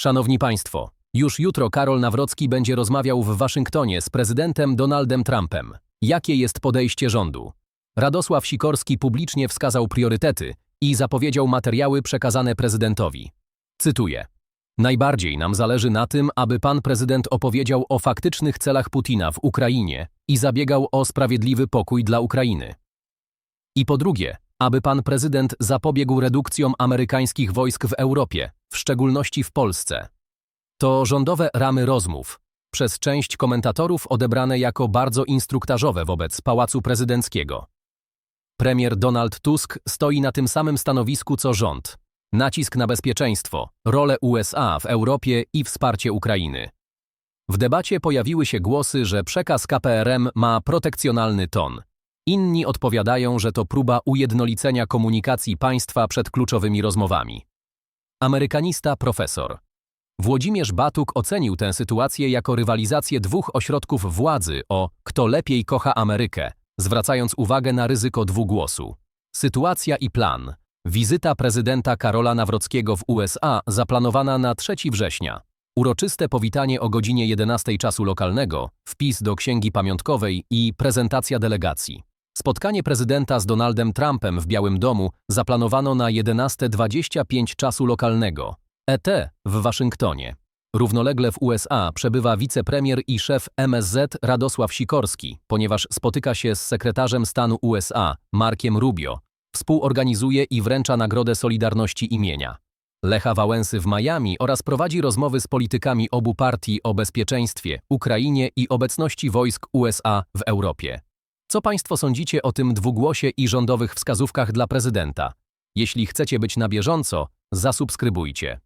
Szanowni Państwo, już jutro Karol Nawrocki będzie rozmawiał w Waszyngtonie z prezydentem Donaldem Trumpem. Jakie jest podejście rządu? Radosław Sikorski publicznie wskazał priorytety i zapowiedział materiały przekazane prezydentowi. Cytuję. Najbardziej nam zależy na tym, aby pan prezydent opowiedział o faktycznych celach Putina w Ukrainie i zabiegał o sprawiedliwy pokój dla Ukrainy. I po drugie, aby pan prezydent zapobiegł redukcjom amerykańskich wojsk w Europie, w szczególności w Polsce. To rządowe ramy rozmów, przez część komentatorów odebrane jako bardzo instruktażowe wobec Pałacu Prezydenckiego. Premier Donald Tusk stoi na tym samym stanowisku co rząd. Nacisk na bezpieczeństwo, rolę USA w Europie i wsparcie Ukrainy. W debacie pojawiły się głosy, że przekaz KPRM ma protekcjonalny ton. Inni odpowiadają, że to próba ujednolicenia komunikacji państwa przed kluczowymi rozmowami. Amerykanista profesor. Włodzimierz Batuk ocenił tę sytuację jako rywalizację dwóch ośrodków władzy o kto lepiej kocha Amerykę, zwracając uwagę na ryzyko dwugłosu. Sytuacja i plan. Wizyta prezydenta Karola Nawrockiego w USA zaplanowana na 3 września. Uroczyste powitanie o godzinie 11 czasu lokalnego, wpis do księgi pamiątkowej i prezentacja delegacji. Spotkanie prezydenta z Donaldem Trumpem w Białym Domu zaplanowano na 11.25 czasu lokalnego. ET w Waszyngtonie. Równolegle w USA przebywa wicepremier i szef MSZ Radosław Sikorski, ponieważ spotyka się z sekretarzem stanu USA Markiem Rubio. Współorganizuje i wręcza Nagrodę Solidarności imienia. Lecha Wałęsy w Miami oraz prowadzi rozmowy z politykami obu partii o bezpieczeństwie, Ukrainie i obecności wojsk USA w Europie. Co Państwo sądzicie o tym dwugłosie i rządowych wskazówkach dla prezydenta? Jeśli chcecie być na bieżąco, zasubskrybujcie.